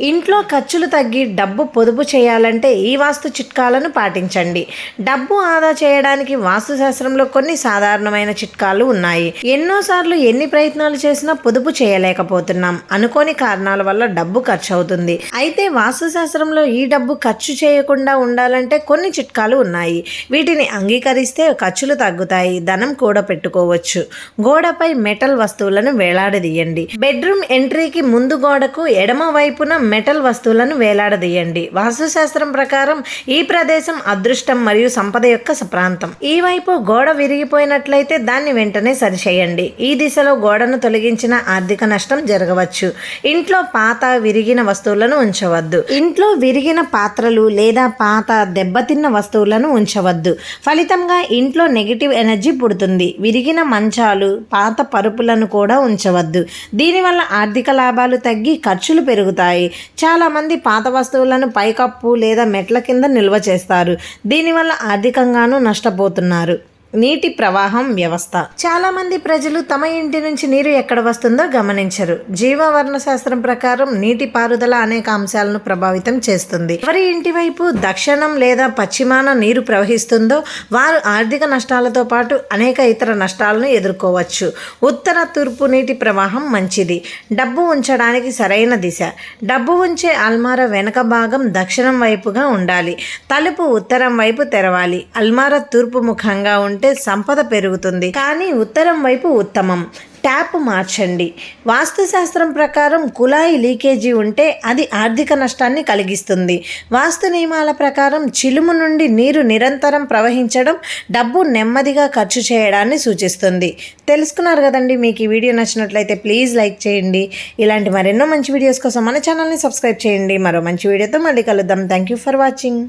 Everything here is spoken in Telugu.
ఇంట్లో ఖర్చులు తగ్గి డబ్బు పొదుపు చేయాలంటే ఈ వాస్తు చిట్కాలను పాటించండి. డబ్బు ఆదా చేయడానికి వాస్తు శాస్త్రంలో కొన్ని సాధారణమైన చిట్కాలు ఉన్నాయి. ఎన్నోసార్లు ఎన్ని ప్రయత్నాలు చేసినా పొదుపు చేయలేకపోతున్నాం. అనుకోని కారణాల వల్ల డబ్బు ఖర్చు అవుతుంది అయితే వాస్తు శాస్త్రంలో ఈ డబ్బు ఖర్చు చేయకుండా ఉండాలంటే కొన్ని చిట్కాలు ఉన్నాయి. వీటిని అంగీకరిస్తే ఖర్చులు తగ్గుతాయి. ధనం కూడా పెట్టుకోవచ్చు. గోడపై మెటల్ వస్తువులను వేలాడదీయండి. బెడ్రూమ్ ఎంట్రీకి ముందు గోడకు ఎడమ వైపున మెటల్ వస్తువులను వేలాడదీయండి. వాస్తుశాస్త్రం ప్రకారం ఈ ప్రదేశం అదృష్టం మరియు సంపద యొక్క ప్రాంతం. ఈ వైపు గోడ విరిగిపోయినట్లయితే దాన్ని వెంటనే సరిచేయండి. ఈ దిశలో గోడను తొలగించిన ఆర్థిక నష్టం జరగవచ్చు. ఇంట్లో పాత విరిగిన వస్తువులను ఉంచవద్దు. ఇంట్లో విరిగిన పాత్రలు లేదా పాత దెబ్బతిన్న వస్తువులను ఉంచవద్దు. ఫలితంగా ఇంట్లో నెగిటివ్ ఎనర్జీ పుడుతుంది. విరిగిన మంచాలు పాత పరుపులను కూడా ఉంచవద్దు. దీనివల్ల ఆర్థిక లాభాలు తగ్గి ఖర్చులు పెరుగుతాయి. చాలామంది పాత వస్తువులను పైకప్పు లేదా మెట్ల కింద నిల్వ చేస్తారు. దీనివల్ల ఆర్థికంగానూ నష్టపోతున్నారు. నీటి ప్రవాహం వ్యవస్థ. చాలా మంది ప్రజలు తమ ఇంటి నుంచి నీరు ఎక్కడ వస్తుందో గమనించరు. జీవవర్ణ శాస్త్రం ప్రకారం నీటి పారుదల అనేక అంశాలను ప్రభావితం చేస్తుంది. ఎవరి ఇంటి వైపు దక్షిణం లేదా పశ్చిమాన నీరు ప్రవహిస్తుందో వారు ఆర్థిక నష్టాలతో పాటు అనేక ఇతర నష్టాలను ఎదుర్కోవచ్చు. ఉత్తర తూర్పు నీటి ప్రవాహం మంచిది. డబ్బు ఉంచడానికి సరైన దిశ. డబ్బు ఉంచే అల్మార వెనక భాగం దక్షిణం వైపుగా ఉండాలి. తలుపు ఉత్తరం వైపు తెరవాలి. అల్మార తూర్పు ముఖంగా ఉంటే సంపద పెరుగుతుంది. కానీ ఉత్తరం వైపు ఉత్తమం. ట్యాప్ మార్చండి. వాస్తుశాస్త్రం ప్రకారం కుళాయి లీకేజీ ఉంటే అది ఆర్థిక నష్టాన్ని కలిగిస్తుంది. వాస్తు నియమాల ప్రకారం చిలుము నుండి నీరు నిరంతరం ప్రవహించడం డబ్బు నెమ్మదిగా ఖర్చు చేయడాన్ని సూచిస్తుంది. తెలుసుకున్నారు కదండి మీకు ఈ వీడియో నచ్చినట్లయితే ప్లీజ్ లైక్ చేయండి. ఇలాంటి మరెన్నో మంచి వీడియోస్ కోసం మన ఛానల్ని సబ్స్క్రైబ్ చేయండి. మరో మంచి వీడియోతో మళ్ళీ కలుద్దాం. Thank you for watching.